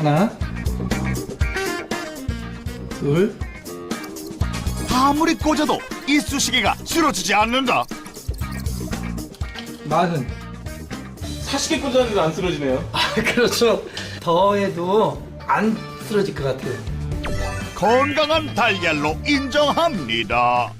하나 둘. 아무리 꽂아도 이쑤시개가 줄어지지 않는다. 마흔 40개 꽂았는데 안 쓰러지네요. 아 그렇죠. 더해도 안 쓰러질 것 같아요. 건강한 달걀로 인정합니다.